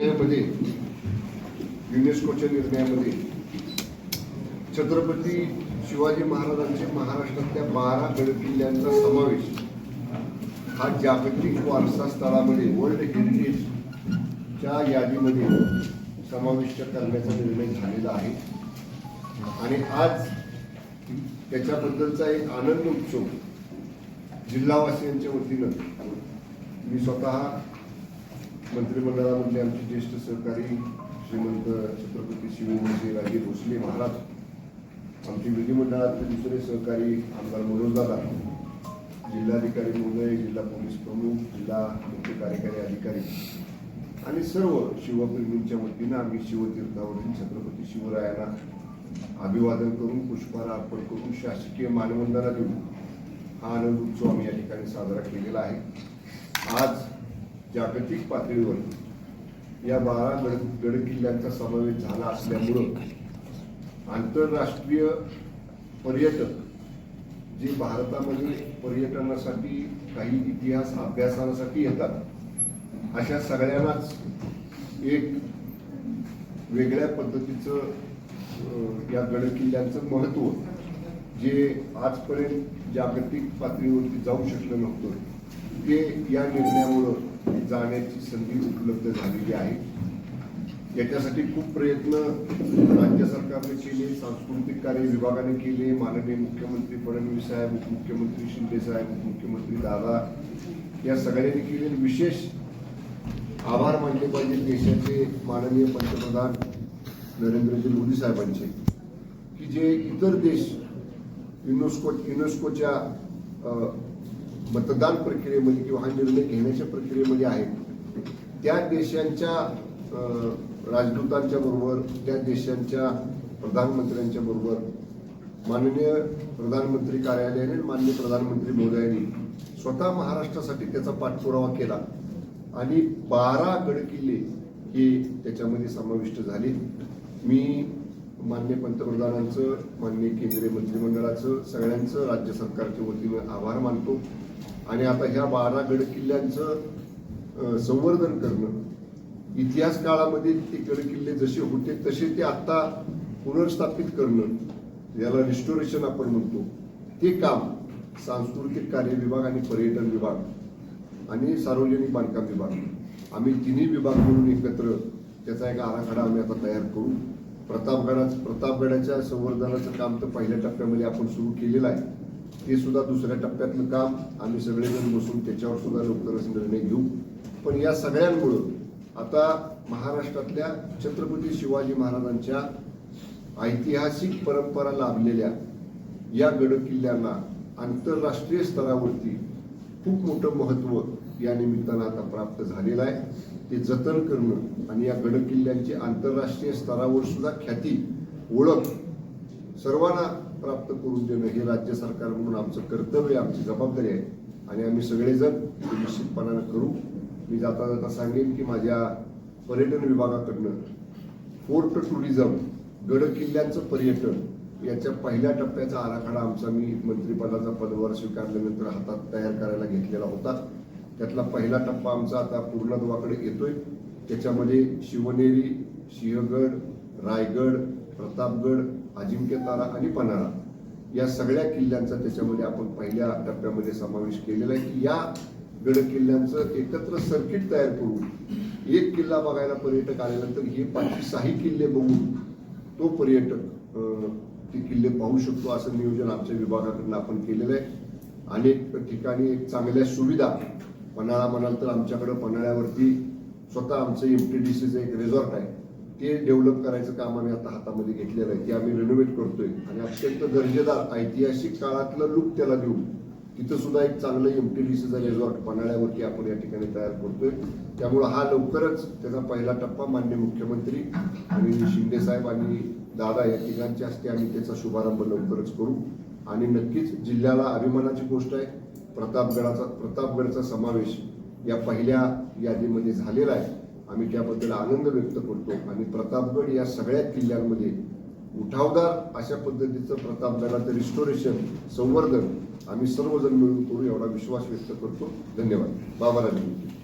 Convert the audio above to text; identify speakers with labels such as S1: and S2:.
S1: निर्णयामध्ये युनेस्कोच्या निर्णयामध्ये छत्रपती शिवाजी महाराजांचे महाराष्ट्रातल्या बारा गड किल्ल्यांचा समावेश हा जागतिक वारसा स्थळामध्ये वर्ल्ड हेरिटेजच्या यादीमध्ये समाविष्ट करण्याचा निर्णय झालेला आहे. आणि आज त्याच्याबद्दलचा एक आनंद उत्सव जिल्हावासियांच्या वतीनं मी स्वतः मंत्रिमंडळामधले आमचे ज्येष्ठ सहकारी श्रीमंत छत्रपती शिवजी राजे भोसले महाराज आमचे विधिमंडळातले दुसरे सहकारी आमदार मनोजदादा जिल्हाधिकारी महोदय जिल्हा पोलीस प्रमुख जिल्हा मुख्य कार्यकारी अधिकारी आणि सर्व शिवप्रेमींच्या वतीनं आम्ही शिवतीर्थावरील छत्रपती शिवरायांना अभिवादन करून पुष्पहार अर्पण करून शासकीय मानवंदना देऊन हा आनंद उत्सव आम्ही या ठिकाणी साजरा केलेला आहे. आज जागतिक पातळीवर या बारा गड गडकिल्ल्यांचा समावेश झाला असल्यामुळं आंतरराष्ट्रीय पर्यटक जे भारतामध्ये पर्यटनासाठी काही इतिहास अभ्यासासाठी येतात अशा सगळ्यांनाच एक वेगळ्या पद्धतीचं या गडकिल्ल्यांचं महत्त्व जे आजपर्यंत जागतिक पातळीवरती जाऊ शकलं नव्हतं ते या निर्णयामुळं जाण्याची संधी उपलब्ध झालेली आहे. याच्यासाठी खूप प्रयत्न राज्य सरकारने केले सांस्कृतिक कार्य विभागाने केले माननीय मुख्यमंत्री फडणवीस साहेब उपमुख्यमंत्री शिंदे साहेब उपमुख्यमंत्री दादा या सगळ्यांनी केले विशेष आभार मानले पाहिजे देशाचे माननीय पंतप्रधान नरेंद्रजी मोदी साहेबांचे की जे इतर देश युनेस्को युनेस्कोच्या मतदान प्रक्रियेमध्ये किंवा हा निर्णय घेण्याच्या प्रक्रियेमध्ये आहेत त्या देशांच्या राजदूतांच्या बरोबर त्या देशांच्या प्रधानमंत्र्यांच्या बरोबर माननीय प्रधानमंत्री कार्यालयाने आणि माननीय प्रधानमंत्री मोदयांनी स्वतः महाराष्ट्रासाठी त्याचा पाठपुरावा केला. आणि बारा गडकिल्ले हे त्याच्यामध्ये समाविष्ट झाले. मी मान्य पंतप्रधानांचं मान्य केंद्रीय मंत्रिमंडळाचं सगळ्यांचं राज्य सरकारच्या वतीनं आभार मानतो. आणि आता ह्या बारा गड किल्ल्यांचं संवर्धन करणं. इतिहास काळामध्ये ते गड किल्ले जसे होते तसे ते आत्ता पुनर्स्थापित करणं. याला रिस्टोरेशन आपण म्हणतो. ते काम सांस्कृतिक कार्य विभाग आणि पर्यटन विभाग आणि सार्वजनिक बांधकाम विभाग. आम्ही तिन्ही विभाग म्हणून एकत्र त्याचा एक आराखडा आम्ही आता तयार करू. प्रतापगडाच प्रतापगडाच्या संवर्धनाचं काम तर पहिल्या टप्प्यामध्ये आपण सुरू केलेलं आहे. ते सुद्धा दुसऱ्या टप्प्यातलं काम आम्ही सगळेजण बसून त्याच्यावर सुद्धा लवकरच निर्णय घेऊ. पण या सगळ्यांमुळं आता महाराष्ट्रातल्या छत्रपती शिवाजी महाराजांच्या ऐतिहासिक परंपरा लाभलेल्या या गड किल्ल्यांना आंतरराष्ट्रीय स्तरावरती खूप मोठं महत्त्व या निमित्तानं आता प्राप्त झालेलं आहे. ते जतन करणं आणि या गडकिल्ल्यांची आंतरराष्ट्रीय स्तरावर सुद्धा ख्याती ओळख सर्वांना प्राप्त करून देणं हे राज्य सरकार म्हणून आमचं कर्तव्य आमची जबाबदारी आहे. आणि आम्ही सगळेजण ते निश्चितपणानं करू. मी जाता जाता सांगेन की माझ्या पर्यटन विभागाकडनं फोर्ट टुरिझम गड किल्ल्यांचं पर्यटन याच्या पहिल्या टप्प्याचा आराखडा आमचा मी मंत्रिपदाचा पदभार स्वीकारल्यानंतर हातात तयार करायला घेतलेला होता. त्यातला पहिला टप्पा आमचा आता पूर्णत्वाकडे येतोय. त्याच्यामध्ये शिवनेरी सिंहगड रायगड प्रतापगड अजिंक्य तारा आणि पन्हाळा या सगळ्या किल्ल्यांचा त्याच्यामध्ये आपण पहिल्या टप्प्यामध्ये समावेश केलेला आहे की या गड किल्ल्यांचं एकत्र सर्किट तयार करून एक किल्ला बघायला पर्यटक आल्यानंतर हे पाचशे सहा किल्ले बघून तो पर्यटक अं, ते किल्ले पाहू शकतो असं नियोजन आमच्या विभागाकडून आपण केलेलं आहे. अनेक ठिकाणी एक चांगल्या सुविधा. पन्हाळा म्हणाल तर आमच्याकडं पन्हाळ्यावरती स्वतः आमचं एम टी डी सीचं एक रिझॉर्ट आहे. ते डेव्हलप करायचं काम आम्ही आता हातामध्ये घेतलेलं आहे ते आम्ही रिनोव्हेट करतोय. आणि अत्यंत दर्जेदार ऐतिहासिक काळातलं लुक त्याला देऊ तिथं सुद्धा एक चांगलं एम टी डी पन्हाळ्यावरती आपण या ठिकाणी तयार करतोय. त्यामुळं हा लवकरच त्याचा पहिला टप्पा मान्य मुख्यमंत्री आणि शिंदे साहेब आणि दादा या ठिकाणच्या हस्ते आम्ही त्याचा शुभारंभ लवकरच करू. आणि नक्कीच जिल्ह्याला अभिमानाची गोष्ट आहे प्रतापगडाचा प्रतापगडचा समावेश या पहिल्या यादीमध्ये झालेला आहे. आम्ही त्याबद्दल आनंद व्यक्त करतो आणि प्रतापगड या सगळ्या किल्ल्यांमध्ये उठावदार अशा पद्धतीचं प्रतापगडाचं रिस्टोरेशन संवर्धन आम्ही सर्वजण मिळून करू एवढा विश्वास व्यक्त करतो. धन्यवाद. बाबा राजे